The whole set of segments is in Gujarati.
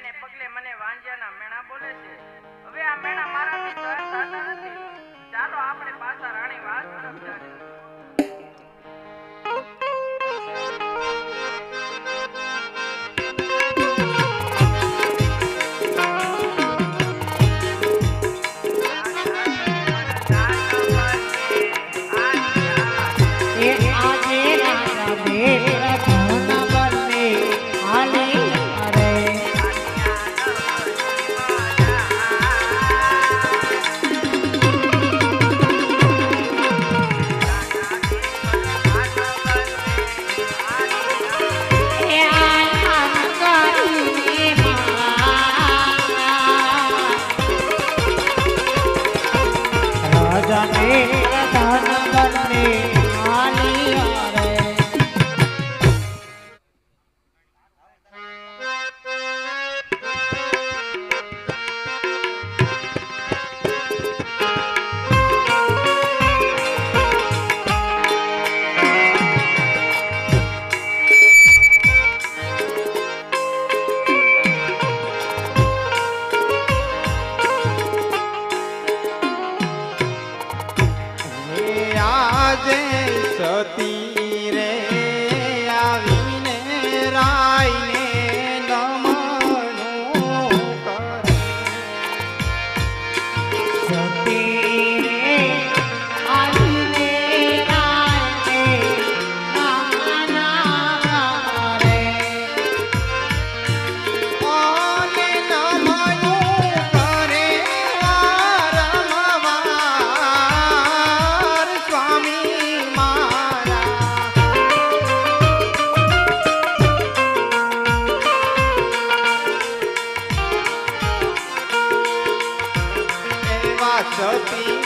ને પગલે મને વાંજિયાના મેણા બોલે છે. હવે આ મેણા મારાથી નથી. ચાલો આપણે પાછા રાણી વાત તરફ જાણીએ की सती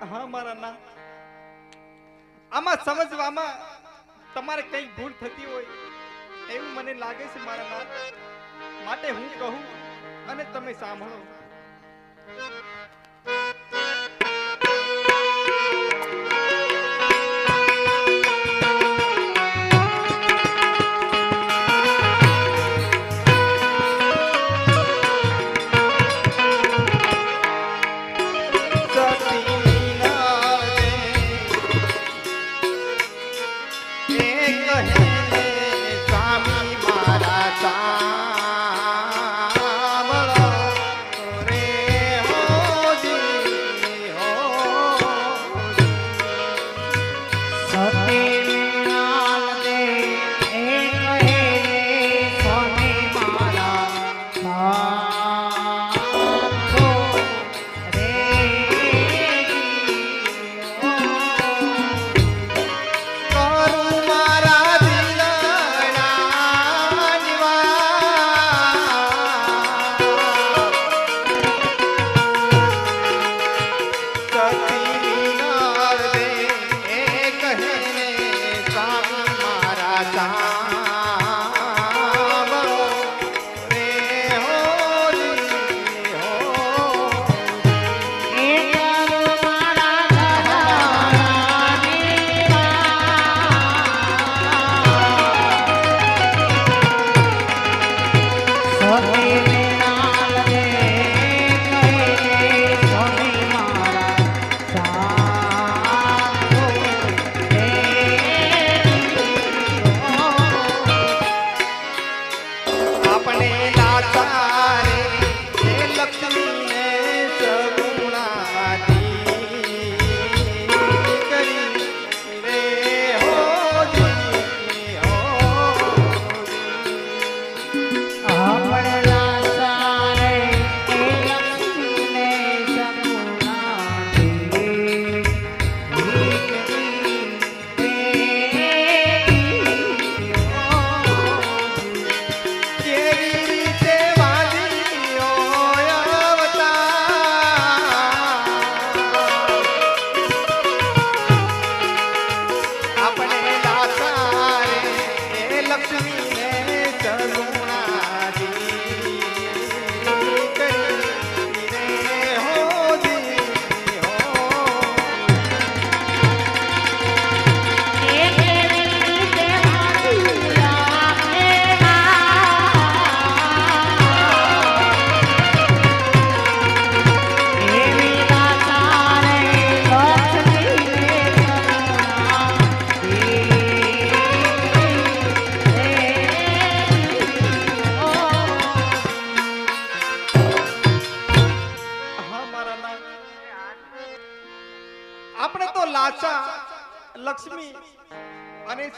હા, મારા ના. આમાં સમજવામાં તમારે કઈ ભૂલ થતી હોય એવું મને લાગે છે, મારા ના. માટે હું કહું અને તમે સાંભળો.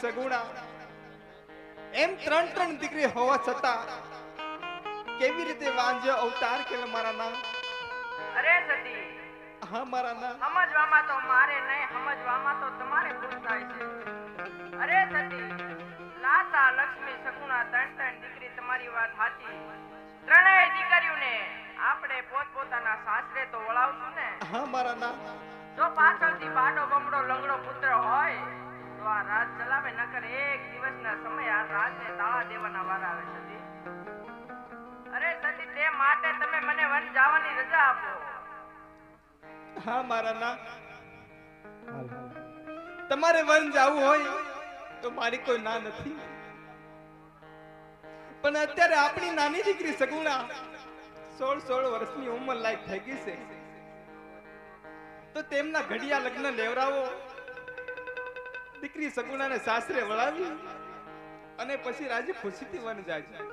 સગુણા એમ ત્રણ ત્રણ દીકરી હોવા છતાં કેવી રીતે વાંજ્યો અવતાર કેવે મારા નામ? અરે સતી હા મારા નામ. સમજવામાં તો મારે નહીં સમજવામાં તો તમારે ભૂલ થાય છે. અરે સતી લાતા લક્ષ્મી સગુણા ત્રણ ત્રણ દીકરી તમારી વાત સાચી ત્રણેય દીકરીઓને આપણે પોતપોતાના સાસરે તો વળાવશું ને? હા મારા નામ. જો પાછળથી બાડો બમડો લંગડો પુત્ર હોય તમારે વન જવું હોય તો મારી કોઈ ના નથી. પણ અત્યારે આપણી નાની દીકરી સગુણા સોળ સોળ વર્ષની ઉંમર લાયક થઈ ગઈ છે. તો તેમના ઘડિયા લગ્ન લેવરાવો. દીકરી સગુણાને સાસરે વળાવી અને પછી રાજી ખુશીથી વન જાય છે